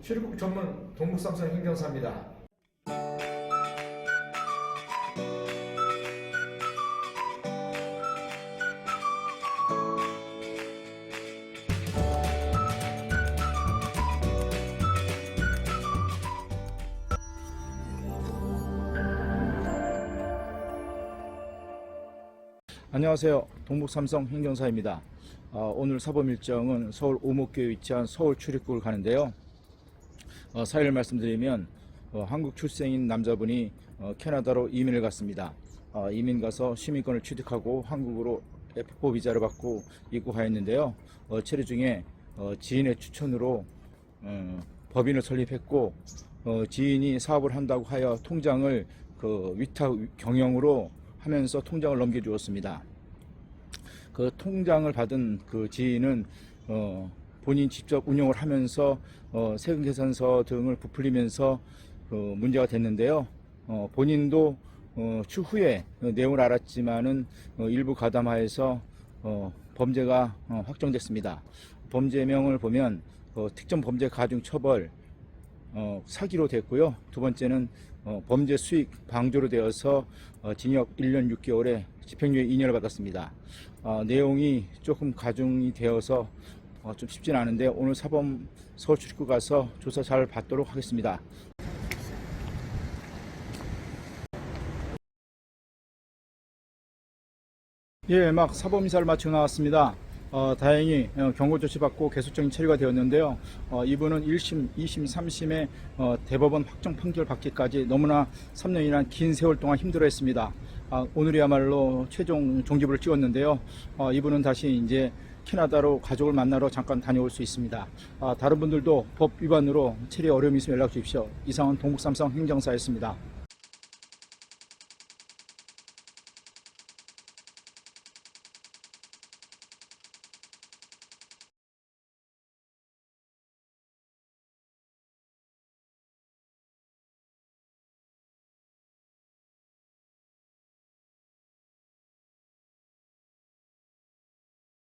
출입국 전문 동북삼성 행정사입니다. 안녕하세요. 동북삼성 행정사입니다. 어, 오늘 사범 일정은 서울 오목교에 위치한 서울 출입국을 가는데요. 어, 사연을 말씀드리면 어, 한국 출생인 남자분이 어, 캐나다로 이민을 갔습니다. 어, 이민 가서 시민권을 취득하고 한국으로 F4 비자를 받고 입국하였는데요. 어, 체류 중에 어, 지인의 추천으로 어, 법인을 설립했고 어, 지인이 사업을 한다고 하여 통장을 그 위탁 경영으로 하면서 통장을 넘겨주었습니다. 그 통장을 받은 그 지인은 어, 본인 직접 운영을 하면서 어, 세금 계산서 등을 부풀리면서 어, 문제가 됐는데요. 어, 본인도 어, 추후에 어, 내용을 알았지만은 어, 일부 가담하에서 어, 범죄가 어, 확정됐습니다. 범죄명을 보면 어, 특정 범죄 가중 처벌, 어, 사기로 됐고요. 두 번째는 어, 범죄 수익 방조로 되어서 어, 징역 1년 6개월에 집행유예 2년을 받았습니다. 어, 내용이 조금 가중이 되어서 어, 좀 쉽진 않은데 오늘 사범 서울 출입구 가서 조사 잘 받도록 하겠습니다. 예, 막 사범 이사를 마치고 나왔습니다. 어, 다행히 어, 경고 조치 받고 계속적인 처리가 되었는데요. 어, 이분은 1심, 2심, 3심에 어, 대법원 확정 판결 받기까지 너무나 3년이란 긴 세월 동안 힘들어했습니다. 아, 오늘이야말로 최종 종지부를 찍었는데요. 어, 이분은 다시 이제 캐나다로 가족을 만나러 잠깐 다녀올 수 있습니다. 아, 다른 분들도 법 위반으로 체리 어려움이 있으면 연락 주십시오. 이상은 동북삼성 행정사였습니다.